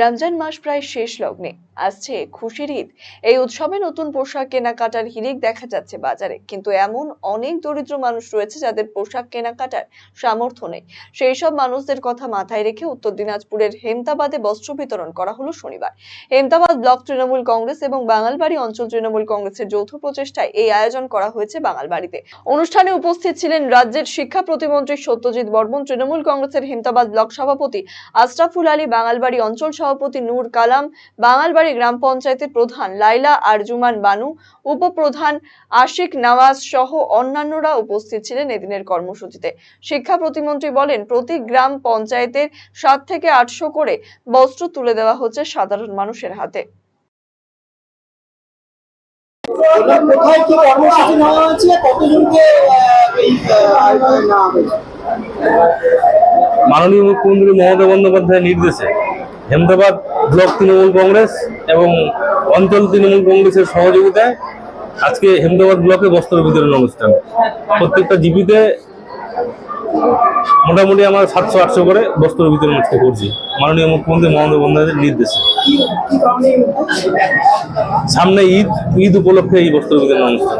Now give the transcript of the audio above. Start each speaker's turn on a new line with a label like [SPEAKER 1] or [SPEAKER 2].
[SPEAKER 1] রমজান মাস প্রায় শেষ লগ্নে। আসছে খুশির ঈদ। এই উৎসবে নতুন পোশাক কেনাকাটার হিড়িক দেখা যাচ্ছে বাজারে। কিন্তু এমন অনেক দরিদ্র মানুষ রয়েছে যাদের পোশাক কেনাকাটার সামর্থ্য নেই। সেই সব মানুষদের কথা মাথায় রেখে উত্তর দিনাজপুরের হেমতাবাদে বস্ত্র বিতরণ করা হলো শনিবার। হেমতাবাদ ব্লক তৃণমূল কংগ্রেস এবং বাঙালবাড়ি অঞ্চল তৃণমূল কংগ্রেসের যৌথ প্রচেষ্টায় এই আয়োজন করা হয়েছে বাঙালবাড়িতে। অনুষ্ঠানে উপস্থিত ছিলেন রাজ্যের শিক্ষা প্রতিমন্ত্রী সত্যজিৎ বর্মন, তৃণমূল কংগ্রেসের হেমতাবাদ ব্লক সভাপতি আশরাফুল আলী, বাঙালবাড়ি অঞ্চল সভাপতি নূর কালাম বাঙালবাড়ি গ্রাম পঞ্চায়েতের প্রধান লাইলা আরজুমান বানু উপপ্রধান আশিক নওয়াজ সহ অন্যান্যরা উপস্থিত ছিলেন এদিনের কর্মসূচিতে। শিক্ষা প্রতিমন্ত্রী বলেন প্রতি গ্রাম পঞ্চায়েতের সাত থেকে আটশো করে বস্ত্র তুলে দেওয়া হচ্ছে সাধারণ মানুষের হাতে।
[SPEAKER 2] কোথায় কি কর্মসূচি নেওয়া হয়েছে? কতজনকে
[SPEAKER 3] মাননীয় মুখ্যমন্ত্রী মমতা বন্দ্যোপাধ্যায়ের নির্দেশে হেমদাবাদ ব্লক তৃণমূল কংগ্রেস এবং অঞ্চল তৃণমূল কংগ্রেসের সহযোগিতায় আজকে হেমদাবাদ ব্লকে বস্ত্র বিতরণ অনুষ্ঠান। প্রত্যেকটা জিপিতে মোটামুটি আমার সাতশো, আটশো করে বস্ত্র বিতরণ আজকে করছি। মাননীয় মুখ্যমন্ত্রী মমতা বন্দ্যোপাধ্যায়ের নির্দেশে? সামনে ঈদ ঈদ উপলক্ষে এই বস্ত্র বিতরণ অনুষ্ঠান।